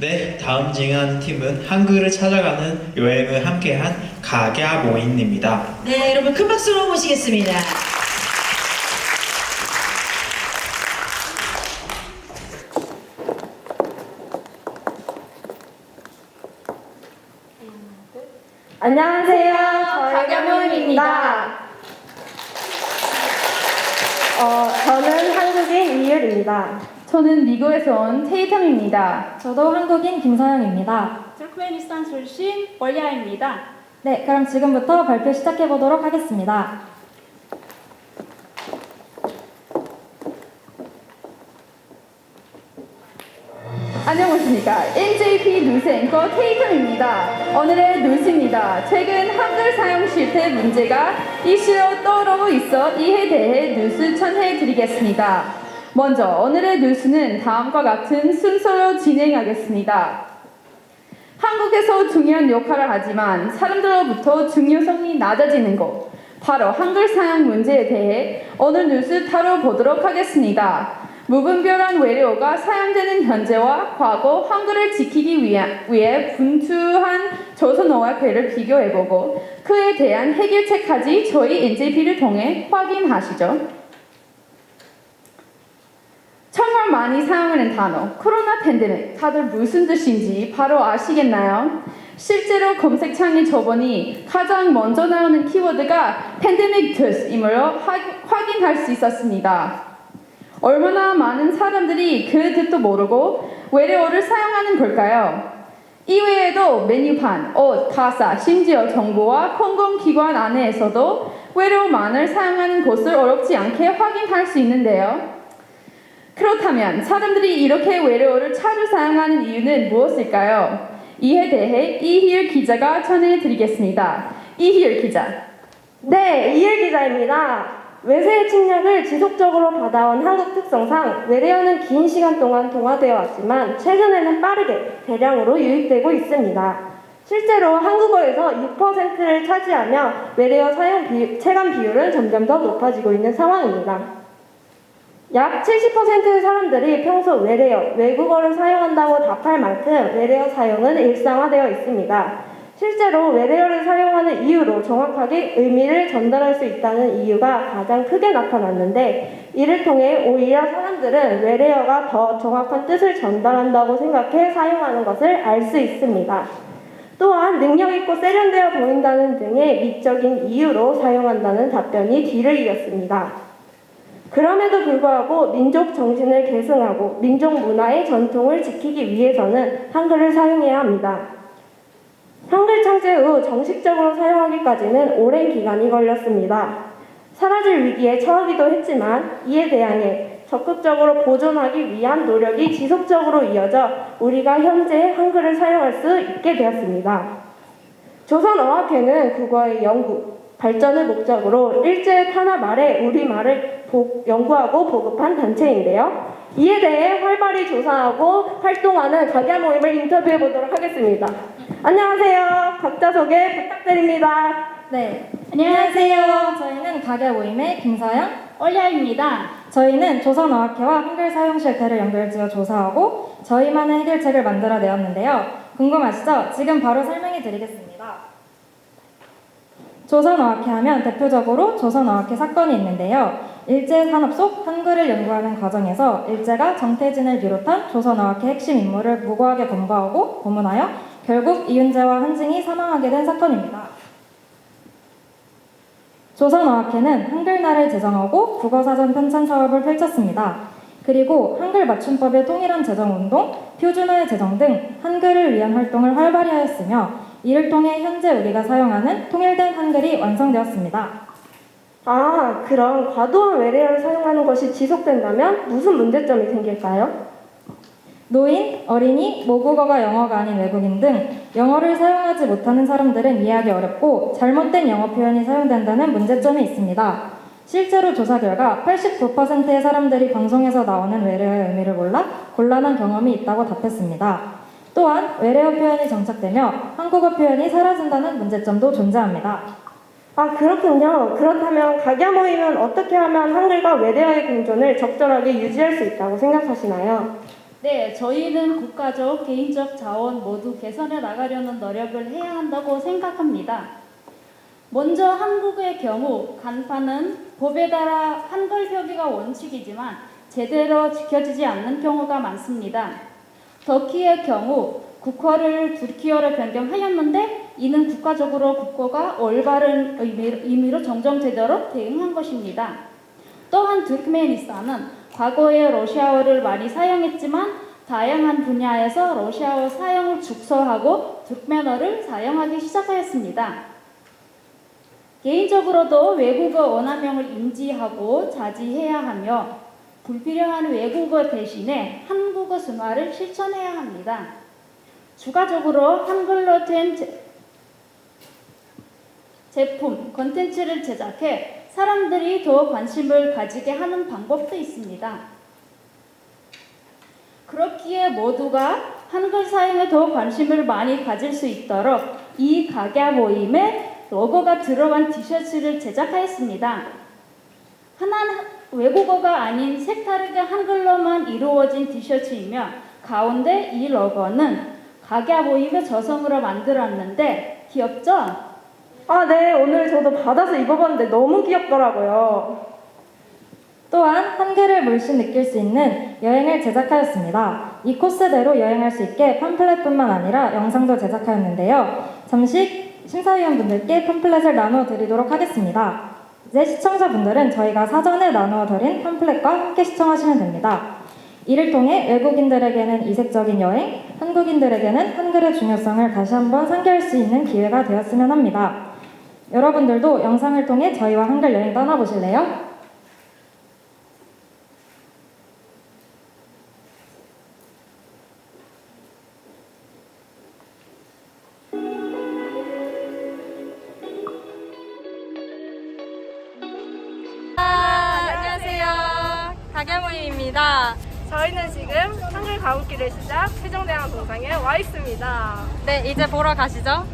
네, 다음 진행하는 팀은 한글을 찾아가는 여행을 함께한 가갸 모임입니다. 네, 여러분 큰 박수로 모시겠습니다. 안녕하세요. 박야모입니다. 어, 저는 한국인 이율입니다. 저는 미국에서 온 테이텀입니다. 저도 한국인 김서영입니다. turkmenistan 출신 월야입니다. 네, 그럼 지금부터 발표 시작해 보도록 하겠습니다. 안녕하십니까. NJP 뉴스 앵커 테이텀입니다. 오늘의 뉴스입니다. 최근 한글 사용 실태 문제가 이슈로 떠오르고 있어 이에 대해 뉴스 전해 드리겠습니다. 먼저 오늘의 뉴스는 다음과 같은 순서로 진행하겠습니다. 한국에서 중요한 역할을 하지만 사람들로부터 중요성이 낮아지는 것. 바로 한글 사용 문제에 대해 오늘 뉴스 다뤄보도록 하겠습니다. 무분별한 외래어가 사용되는 현재와 과거 한글을 지키기 위해, 분투한 조선어와 괴를 비교해보고 그에 대한 해결책까지 저희 NJP를 통해 확인하시죠. 많이 사용하는 단어 코로나 팬데믹 다들 무슨 뜻인지 바로 아시겠나요? 실제로 검색창에 쳐보니 가장 먼저 나오는 키워드가 팬데믹 뜻이므로 확인할 수 있었습니다. 얼마나 많은 사람들이 그 뜻도 모르고 외래어를 사용하는 걸까요? 이외에도 메뉴판, 옷, 가사, 심지어 정보와 공공기관 안에서도 외래어만을 사용하는 곳을 어렵지 않게 확인할 수 있는데요. 그렇다면 사람들이 이렇게 외래어를 자주 사용하는 이유는 무엇일까요? 이에 대해 이희일 기자가 전해드리겠습니다. 이희일 기자. 네, 이율 기자입니다. 외세의 침략을 지속적으로 받아온 한국 특성상 외래어는 긴 시간 동안 동화되어 왔지만 최근에는 빠르게 대량으로 유입되고 있습니다. 실제로 한국어에서 6%를 차지하며 외래어 사용 비, 체감 비율은 점점 더 높아지고 있는 상황입니다. 약 70%의 사람들이 평소 외래어, 외국어를 사용한다고 답할 만큼 외래어 사용은 일상화되어 있습니다. 실제로 외래어를 사용하는 이유로 정확하게 의미를 전달할 수 있다는 이유가 가장 크게 나타났는데 이를 통해 오히려 사람들은 외래어가 더 정확한 뜻을 전달한다고 생각해 사용하는 것을 알 수 있습니다. 또한 능력 있고 세련되어 보인다는 등의 미적인 이유로 사용한다는 답변이 뒤를 이었습니다. 그럼에도 불구하고 민족 정신을 계승하고 민족 문화의 전통을 지키기 위해서는 한글을 사용해야 합니다. 한글 창제 후 정식적으로 사용하기까지는 오랜 기간이 걸렸습니다. 사라질 위기에 처하기도 했지만 이에 대항해 적극적으로 보존하기 위한 노력이 지속적으로 이어져 우리가 현재 한글을 사용할 수 있게 되었습니다. 조선어학회는 국어의 연구, 발전을 목적으로 일제 탄압 아래 우리말을 보- 연구하고 보급한 단체인데요. 이에 대해 활발히 조사하고 활동하는 가게 모임을 인터뷰해 보도록 하겠습니다. 안녕하세요. 각자 소개 부탁드립니다. 네, 안녕하세요. 저희는 가게 모임의 김서영. 월야입니다. 저희는 조선어학회와 한글 사용 실태를 연결지어 조사하고 저희만의 해결책을 만들어내었는데요. 궁금하시죠? 지금 바로 설명해 드리겠습니다. 조선어학회 하면 대표적으로 조선어학회 사건이 있는데요. 일제 산업 속 한글을 연구하는 과정에서 일제가 정태진을 비롯한 조선어학회 핵심 인물을 무고하게 검거하고 고문하여 결국 이윤재와 한징이 사망하게 된 사건입니다. 조선어학회는 한글날을 제정하고 국어사전 편찬 사업을 펼쳤습니다. 그리고 한글 맞춤법의 통일한 제정 운동, 표준어의 제정 등 한글을 위한 활동을 활발히 하였으며 이를 통해 현재 우리가 사용하는 통일된 한글이 완성되었습니다. 아, 그럼 과도한 외래어를 사용하는 것이 지속된다면 무슨 문제점이 생길까요? 노인, 어린이, 모국어가 영어가 아닌 외국인 등 영어를 사용하지 못하는 사람들은 이해하기 어렵고 잘못된 영어 표현이 사용된다는 문제점이 있습니다. 실제로 조사 결과 89%의 사람들이 방송에서 나오는 외래어의 의미를 몰라 곤란한 경험이 있다고 답했습니다. 또한 외래어 표현이 정착되며 한국어 표현이 사라진다는 문제점도 존재합니다. 아, 그렇군요. 그렇다면 가게 모임은 어떻게 하면 한글과 외래어의 공존을 적절하게 유지할 수 있다고 생각하시나요? 네, 저희는 국가적, 개인적 자원 모두 개선해 나가려는 노력을 해야 한다고 생각합니다. 먼저 한국의 경우 간판은 법에 따라 한글 표기가 원칙이지만 제대로 지켜지지 않는 경우가 많습니다. 터키의 경우 국어를 turki어로 변경하였는데 이는 국가적으로 국어가 올바른 의미- 의미로 정정 제대로 대응한 것입니다. 또한 투르크메니스탄은 과거에 러시아어를 많이 사용했지만 다양한 분야에서 러시아어 사용을 축소하고 투르크메너를 사용하기 시작하였습니다. 개인적으로도 외국어 원화명을 인지하고 자제해야 하며 불필요한 외국어 대신에 한국어 순화를 실천해야 합니다. 추가적으로 한글로 된 제- 제품, 컨텐츠를 제작해 사람들이 더 관심을 가지게 하는 방법도 있습니다. 그렇기에 모두가 한글 사용에 더 관심을 많이 가질 수 있도록 이 가게 모임에 로고가 들어간 티셔츠를 제작하였습니다. 하나는 외국어가 아닌 색다르게 한글로만 이루어진 티셔츠이며 가운데 이 로고는 가게 모임의 저성으로 만들었는데 귀엽죠? 아, 네. 오늘 저도 받아서 입어봤는데 너무 귀엽더라고요. 또한 한글을 물씬 느낄 수 있는 여행을 제작하였습니다. 이 코스대로 여행할 수 있게 팜플렛뿐만 아니라 영상도 제작하였는데요. 잠시 심사위원분들께 팜플렛을 나누어 드리도록 하겠습니다. 이제 시청자분들은 저희가 사전에 나누어 드린 팜플렛과 함께 시청하시면 됩니다. 이를 통해 외국인들에게는 이색적인 여행, 한국인들에게는 한글의 중요성을 다시 한번 상기할 수 있는 기회가 되었으면 합니다. 여러분들도 영상을 통해 저희와 한글 여행 떠나보실래요? 가게 모임입니다. 저희는 지금 한글 가옥길의 시작 세종대왕 동상에 와 있습니다. 네, 이제 보러 가시죠.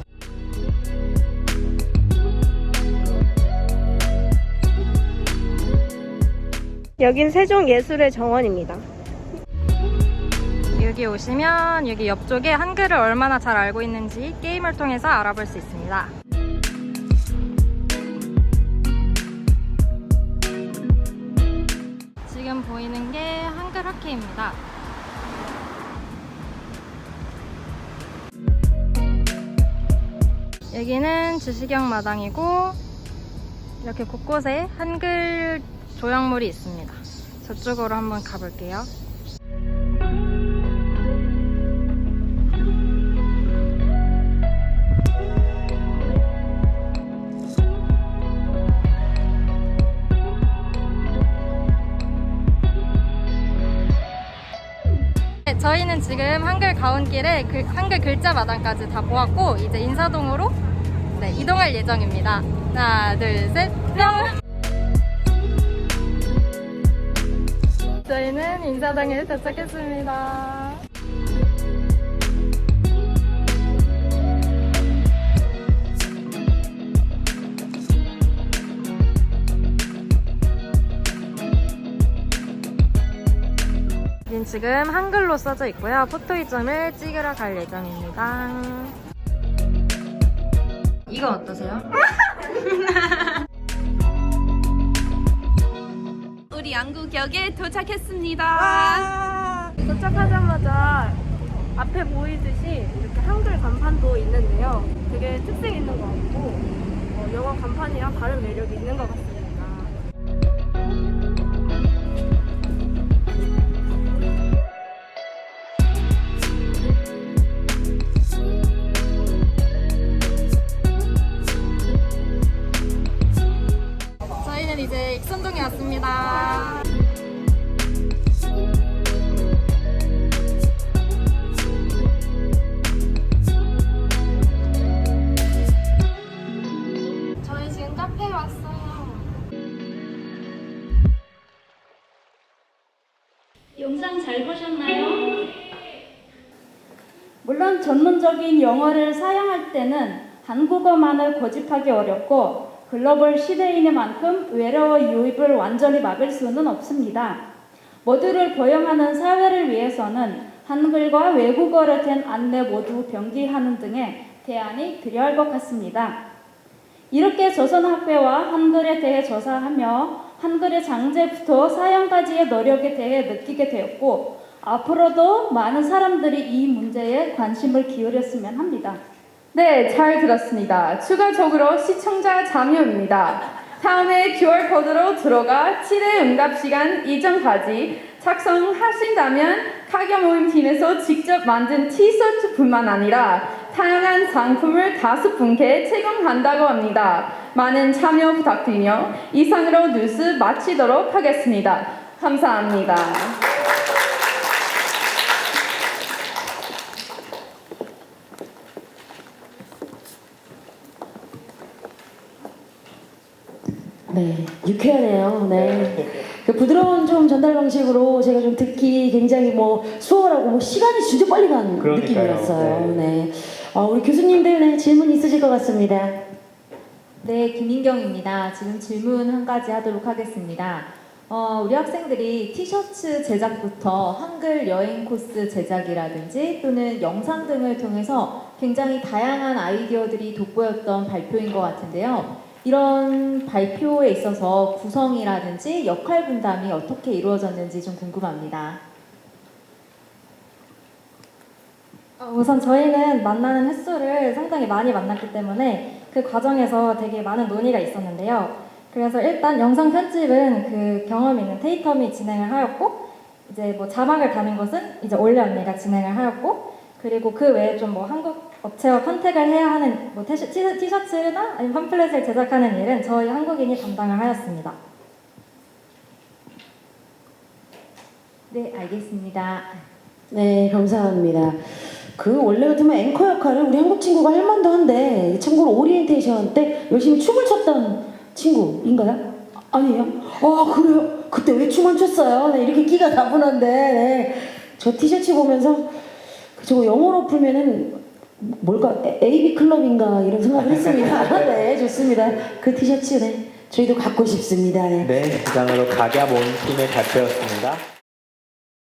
여긴 세종예술의 정원입니다. 여기 오시면 여기 옆쪽에 한글을 얼마나 잘 알고 있는지 게임을 통해서 알아볼 수 있습니다. 10K입니다. 여기는 주시경 마당이고 이렇게 곳곳에 한글 조형물이 있습니다. 저쪽으로 한번 가볼게요. 저희는 지금 한글 가온길에 글- 한글 글자 마당까지 다 보았고 이제 인사동으로 네, 이동할 예정입니다. 하나, 둘, 셋, 뿅! 저희는 인사동에 도착했습니다. 지금 한글로 써져 있고요. 포토이점을 찍으러 갈 예정입니다. 이거 어떠세요? 우리 양구역에 도착했습니다. 도착하자마자 앞에 보이듯이 이렇게 한글 간판도 있는데요. 되게 특색 있는 것 같고 어, 영어 간판이랑 다른 매력이 있는 것 같습니 왔습니다. 저희 지금 카페에 왔어요. 영상 잘 보셨나요? 물론 전문적인 영어를 사용할 때는 한국어만을 고집하기 어렵고 글로벌 시대인의 만큼 외래어 유입을 완전히 막을 수는 없습니다. 모두를 포용하는 사회를 위해서는 한글과 외국어를 된 안내 모두 병기하는 등의 대안이 필요할 것 같습니다. 이렇게 조선학회와 한글에 대해 조사하며 한글의 장제부터 사용까지의 노력에 대해 느끼게 되었고 앞으로도 많은 사람들이 이 문제에 관심을 기울였으면 합니다. 네, 잘 들었습니다. 추가적으로 시청자 참여입니다. 다음에 QR코드로 들어가 7회 응답 시간 이전까지 작성하신다면 카게 모임 팀에서 직접 만든 티셔츠뿐만 아니라 다양한 상품을 다섯 분께 제공한다고 합니다. 많은 참여 부탁드리며 이상으로 뉴스 마치도록 하겠습니다. 감사합니다. 네, 유쾌하네요. 네. 그 부드러운 좀 전달 방식으로 제가 좀 듣기 굉장히 뭐 수월하고 뭐 시간이 진짜 빨리 가는 그러니까요. 느낌이었어요. 네. 네. 어, 우리 교수님들 네, 질문 있으실 것 같습니다. 네, 김인경입니다. 지금 질문 한 가지 하도록 하겠습니다. 어, 우리 학생들이 티셔츠 제작부터 한글 여행 코스 제작이라든지 또는 영상 등을 통해서 굉장히 다양한 아이디어들이 돋보였던 발표인 것 같은데요. 이런 발표에 있어서 구성이라든지 역할 분담이 어떻게 이루어졌는지 좀 궁금합니다. 어, 우선 저희는 만나는 횟수를 상당히 많이 만났기 때문에 그 과정에서 되게 많은 논의가 있었는데요. 그래서 일단 영상 편집은 그 경험 있는 테이텀이 진행을 하였고, 이제 뭐 자막을 다는 것은 이제 올려 언니가 진행을 하였고, 그리고 그 외에 좀 뭐 한국 업체와 컨택을 해야 하는 뭐 티셔- 티- 티셔츠나 아니면 팜플렛을 제작하는 일은 저희 한국인이 담당을 하였습니다. 네, 알겠습니다. 네, 감사합니다. 그 원래 같으면 앵커 역할을 우리 한국 친구가 할 만도 한데 참고로 오리엔테이션 때 열심히 춤을 췄던 친구인가요? 아니에요? 아 그래요? 그때 왜춤안 췄어요? 네, 이렇게 끼가 다분한데 네. 저 티셔츠 보면서 저거 영어로 풀면은 뭘까 AB 클럽인가 이런 생각을 했습니다. 네 좋습니다. 그 티셔츠 네 저희도 갖고 싶습니다. 네. 네, 이상으로 가갸 모임 팀의 발표였습니다.